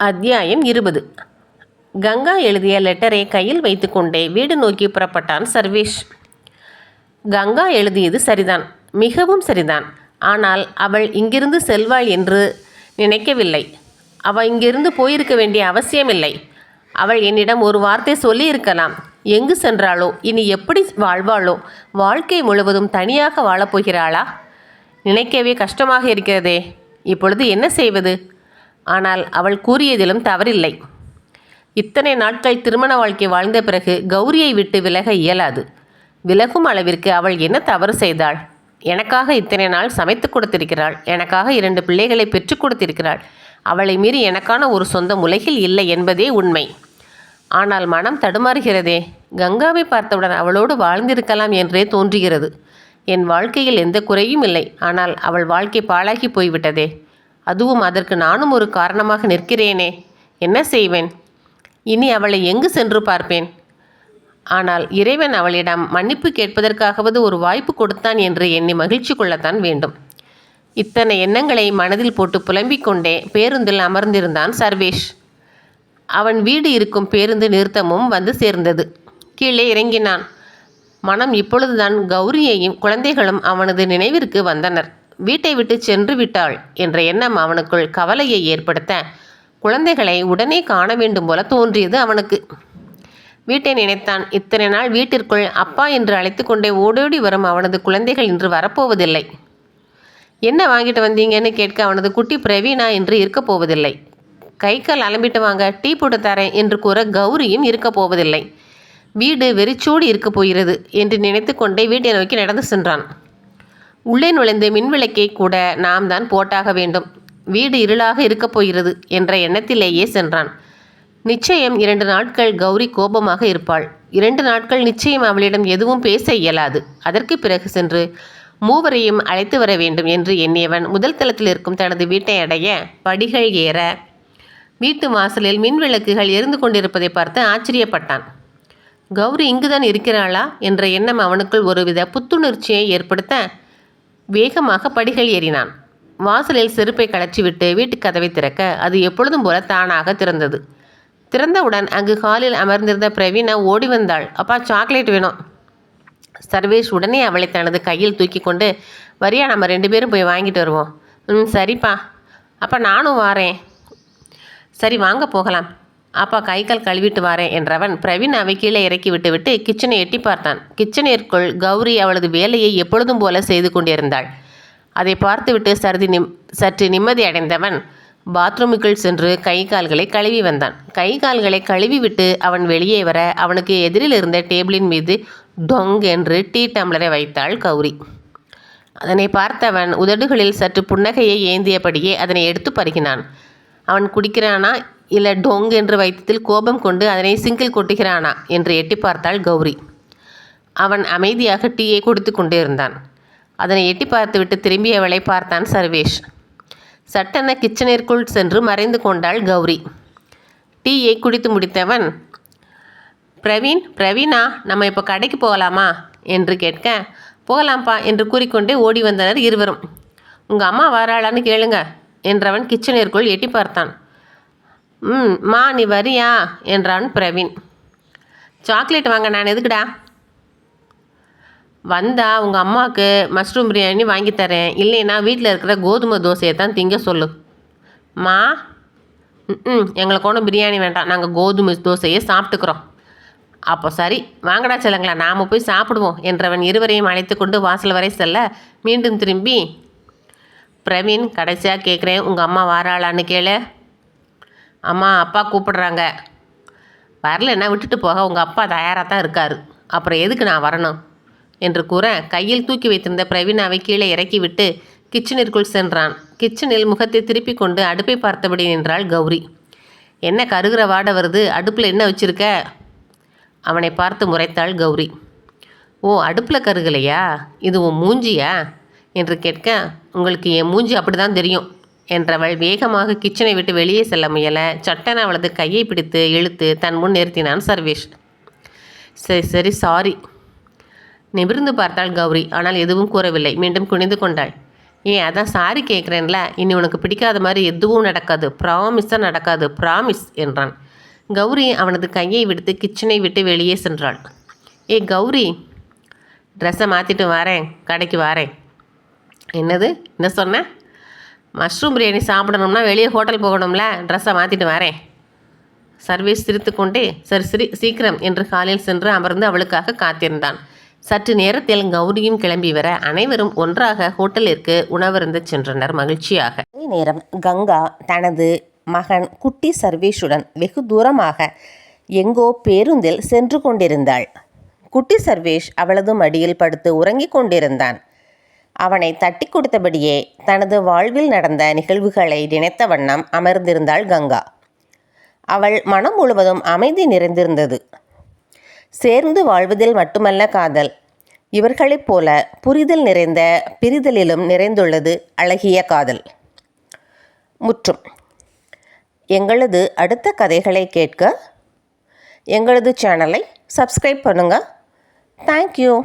அத்தியாயம் இருபது. கங்கா எழுதிய லெட்டரை கையில் வைத்துக்கொண்டே வீடு நோக்கி புறப்பட்டான் சர்வேஷ். கங்கா எழுதியது சரிதான் மிகவும் சரிதான். ஆனால் அவள் இங்கிருந்து செல்வாள் என்று நினைக்கவில்லை. அவள் இங்கிருந்து போயிருக்க வேண்டிய அவசியமில்லை. அவள் என்னிடம் ஒரு வார்த்தை சொல்லியிருக்கலாம். எங்கு சென்றாளோ இனி எப்படி வாழ்வாளோ வாழ்க்கை முழுவதும் தனியாக வாழப்போகிறாளா நினைக்கவே கஷ்டமாக இருக்கிறதே. இப்பொழுது என்ன செய்வது? ஆனால் அவள் கூறியதிலும் தவறில்லை. இத்தனை நாட்கள் திருமண வாழ்க்கை வாழ்ந்த பிறகு கௌரியை விட்டு விலக இயலாது. விலகும் அளவிற்கு அவள் என்ன தவறு செய்தாள்? எனக்காக இத்தனை நாள் சமைத்து கொடுத்திருக்கிறாள். எனக்காக இரண்டு பிள்ளைகளை பெற்றுக் கொடுத்திருக்கிறாள். அவளை மீறி எனக்கான ஒரு சொந்தம் உலகில் இல்லை என்பதே உண்மை. ஆனால் மனம் தடுமாறுகிறதே. கங்காவை பார்த்தவுடன் அவளோடு வாழ்ந்திருக்கலாம் என்றே தோன்றுகிறது. என் வாழ்க்கையில் எந்த குறையும் இல்லை. ஆனால் அவள் வாழ்க்கை பாழாகி போய்விட்டதே. அதுவும் அதற்கு நானும் ஒரு காரணமாக நிற்கிறேனே. என்ன செய்வேன்? இனி அவளை எங்கு சென்று பார்ப்பேன்? ஆனால் இறைவன் அவளிடம் மன்னிப்பு கேட்பதற்காகவது ஒரு வாய்ப்பு கொடுத்தான் என்று எண்ணி மகிழ்ச்சி கொள்ளத்தான் வேண்டும். இத்தனை எண்ணங்களை மனதில் போட்டு புலம்பிக் கொண்டே பேருந்தில் அமர்ந்திருந்தான் சர்வேஷ். அவன் வீடு இருக்கும் பேருந்து நிறுத்தமும் வந்து சேர்ந்தது. கீழே இறங்கினான். மனம் இப்பொழுதுதான் கௌரியையும் குழந்தைகளும் அவனது நினைவிற்கு வந்தனர். வீட்டை விட்டு சென்று விட்டாள் என்ற எண்ணம் அவனுக்குள் கவலையை ஏற்படுத்த குழந்தைகளை உடனே காண வேண்டும் போல தோன்றியது அவனுக்கு. வீட்டை நினைத்தான். இத்தனை நாள் வீட்டிற்குள் அப்பா என்று அழைத்து கொண்டே ஓடோடி வரும் அவனது குழந்தைகள் இன்று வரப்போவதில்லை. என்ன வாங்கிட்டு வந்தீங்கன்னு கேட்க அவனது குட்டி பிரவீனா என்று இருக்கப் போவதில்லை. கை கால் அலம்பிட்டு வாங்க டீ போட்டு தரேன் என்று கூற கௌரியும் இருக்கப் போவதில்லை. வீடு வெறிச்சோடி இருக்கப் போகிறது என்று நினைத்து கொண்டே வீட்டை நோக்கி நடந்து சென்றான். உள்ளே நுழைந்து மின்விளக்கை கூட நாம் தான் போட்டாக வேண்டும். வீடு இருளாக இருக்கப் போகிறது என்ற எண்ணத்திலேயே சென்றான். நிச்சயம் இரண்டு நாட்கள் கௌரி கோபமாக இருப்பாள். இரண்டு நாட்கள் நிச்சயம் அவளிடம் எதுவும் பேச இயலாது. அதற்கு பிறகு சென்று மூவரையும் அழைத்து வர வேண்டும் என்று எண்ணியவன் முதல் தளத்தில் இருக்கும் தனது வீட்டை அடைய படிகள் ஏற வீட்டு வாசலில் மின் விளக்குகள் எரிந்து கொண்டிருப்பதை பார்த்து ஆச்சரியப்பட்டான். கௌரி இங்குதான் இருக்கிறாளா? என்ற எண்ணம் அவனுக்குள் ஒருவித புத்துணர்ச்சியை ஏற்படுத்த வேகமாக படிகள் ஏறினான். வாசலில் செருப்பை கழற்றிவிட்டு வீட்டுக் கதவை திறக்க அது எப்பொழுதும் போல தானாக திறந்தது. திறந்தவுடன் அங்கு ஹாலில் அமர்ந்திருந்த பிரவீனா ஓடி வந்தாள். அப்பா சாக்லேட் வேணும். சர்வேஷ் உடனே அவளை தனது கையில் தூக்கி கொண்டு வரியா நம்ம ரெண்டு பேரும் போய் வாங்கிட்டு வருவோம். ம் சரிப்பா. அப்போ நானும் வாரேன். சரி வாங்க போகலாம். அப்பா கை கால் கழுவிட்டு வாரேன் என்றவன் பிரவீன் அவை கீழே இறக்கி விட்டுவிட்டு கிச்சனை எட்டி பார்த்தான். கிச்சனிற்குள் கௌரி அவளது வேலையை எப்பொழுதும் போல செய்து கொண்டிருந்தாள். அதை பார்த்துவிட்டு சருதி நிம் சற்று நிம்மதி அடைந்தவன் பாத்ரூமுக்குள் சென்று கை கால்களை கழுவி வந்தான். கை கால்களை கழுவி விட்டு அவன் வெளியே வர அவனுக்கு எதிரில் இருந்த டேபிளின் மீது டொங் என்று டீ டம்ளரை வைத்தாள் கௌரி. அதனை பார்த்தவன் உதடுகளில் சற்று புன்னகையை ஏந்தியபடியே அதனை எடுத்து பருகினான். அவன் குடிக்கிறானா இல்லை டொங் என்று வைத்ததில் கோபம் கொண்டு அதனை சிங்கிள் கொட்டுகிறானா என்று எட்டி பார்த்தாள் கௌரி. அவன் அமைதியாக டீயை கொடுத்து கொண்டே இருந்தான். அதனை எட்டி பார்த்துவிட்டு திரும்பியவளை பார்த்தான் சர்வேஷ். சட்டென கிச்சனிற்குள் சென்று மறைந்து கொண்டாள் கௌரி. டீயை குடித்து முடித்தவன் பிரவீன் பிரவீனா நம்ம இப்போ கடைக்கு போகலாமா? என்று கேட்க போகலாம்ப்பா என்று கூறிக்கொண்டே ஓடி வந்தனர் இருவரும். உங்கள் அம்மா வராளான்னு கேளுங்க என்றவன் கிச்சனிற்குள் எட்டி பார்த்தான். ம் மா நீ வரியா? என்றான் பிரவீன். சாக்லேட் வாங்க நான் எதுக்குடா? வந்தா உங்கள் அம்மாவுக்கு மஷ்ரூம் பிரியாணி வாங்கி தரேன். இல்லைன்னா வீட்டில் இருக்கிற கோதுமை தோசையை தான் திங்க சொல்லு. மா ம் எங்களுக்கு ஒன்றும் பிரியாணி வேண்டாம். நாங்கள் கோதுமை தோசையை சாப்பிட்டுக்கிறோம். அப்போ சரி வாங்கடா செல்லுங்களா நாம் போய் சாப்பிடுவோம் என்றவன் இருவரையும் அழைத்து கொண்டு வாசல் வரை செல்ல மீண்டும் திரும்பி பிரவீன் கடைசியாக கேட்குறேன் உங்கள் அம்மா வாராளான்னு கேளு. அம்மா அப்பா கூப்பிடுறாங்க. வரலன்னா விட்டுட்டு போக உங்கள் அப்பா தயாராக தான் இருக்கார். அப்புறம் எதுக்கு நான் வரணும்? என்று கூற கையில் தூக்கி வைத்திருந்த பிரவீனாவை கீழே இறக்கிவிட்டு கிச்சனிற்குள் சென்றான். கிச்சனில் முகத்தை திருப்பிக் கொண்டு அடுப்பை பார்த்தபடி நின்றாள் கௌரி. என்ன கருகிற வாடை வருது? அடுப்பில் என்ன வச்சிருக்க? அவனை பார்த்து முறைத்தாள் கௌரி. ஓ அடுப்பில் கருகலையா? இது உன் மூஞ்சியா? என்று கேட்க உங்களுக்கு என் மூஞ்சி அப்படி தான் தெரியும். என்றவள் வேகமாக கிச்சனை விட்டு வெளியே செல்ல முயல சட்டன் அவளது கையை பிடித்து இழுத்து தன் முன் நிறுத்தினான் சர்வேஷ். சரி சரி சாரி நிமிர்ந்து பார்த்தாள் கௌரி ஆனால் எதுவும் கூறவில்லை. மீண்டும் குனிந்து கொண்டாள். ஏன் அதான் சாரி கேட்குறேன்ல இனி உனக்கு பிடிக்காத மாதிரி எதுவும் நடக்காது. ப்ராமிஸாக நடக்காது. ப்ராமிஸ் என்றான். கௌரி அவனது கையை விடுத்து கிச்சனை விட்டு வெளியே சென்றாள். ஏ கௌரி ட்ரெஸ்ஸை மாற்றிட்டு வரேன். கடைக்கு வரேன். என்னது? என்ன சொன்னேன் மஷ்ரூம் பிரியாணி சாப்பிடணும்னா வெளியே ஹோட்டல் போகணும்ல? ட்ரெஸ்ஸை மாற்றிட்டு வரேன். சர்வீஸ் சிரித்துக்கொண்டே சரி சிரி சீக்கிரம் என்று காலில் சென்று அமர்ந்து அவளுக்காக காத்திருந்தான். சற்று நேரத்தில் கௌரியும் கிளம்பி வர அனைவரும் ஒன்றாக ஹோட்டலிற்கு உணவருந்து சென்றனர் மகிழ்ச்சியாக. அதே நேரம் கங்கா தனது மகன் குட்டி சர்வேஷுடன் வெகு தூரமாக எங்கோ பேருந்தில் சென்று கொண்டிருந்தாள். குட்டி சர்வேஷ் அவளது மடியில் படுத்து உறங்கிக் கொண்டிருந்தான். அவனை தட்டி கொடுத்தபடியே தனது வாழ்வில் நடந்த நிகழ்வுகளை நினைத்த வண்ணம் அமர்ந்திருந்தாள் கங்கா. அவள் மனம் முழுவதும் அமைதி நிறைந்திருந்தது. சேர்ந்து வாழ்வதில் மட்டுமல்ல காதல். இவர்களைப் போல புரிதல் நிறைந்த பிரிதலிலும் நிறைந்துள்ளது அழகிய காதல். முற்றும். எங்களது அடுத்த கதைகளை கேட்க எங்களது சேனலை சப்ஸ்கிரைப் பண்ணுங்கள் தேங்க்யூ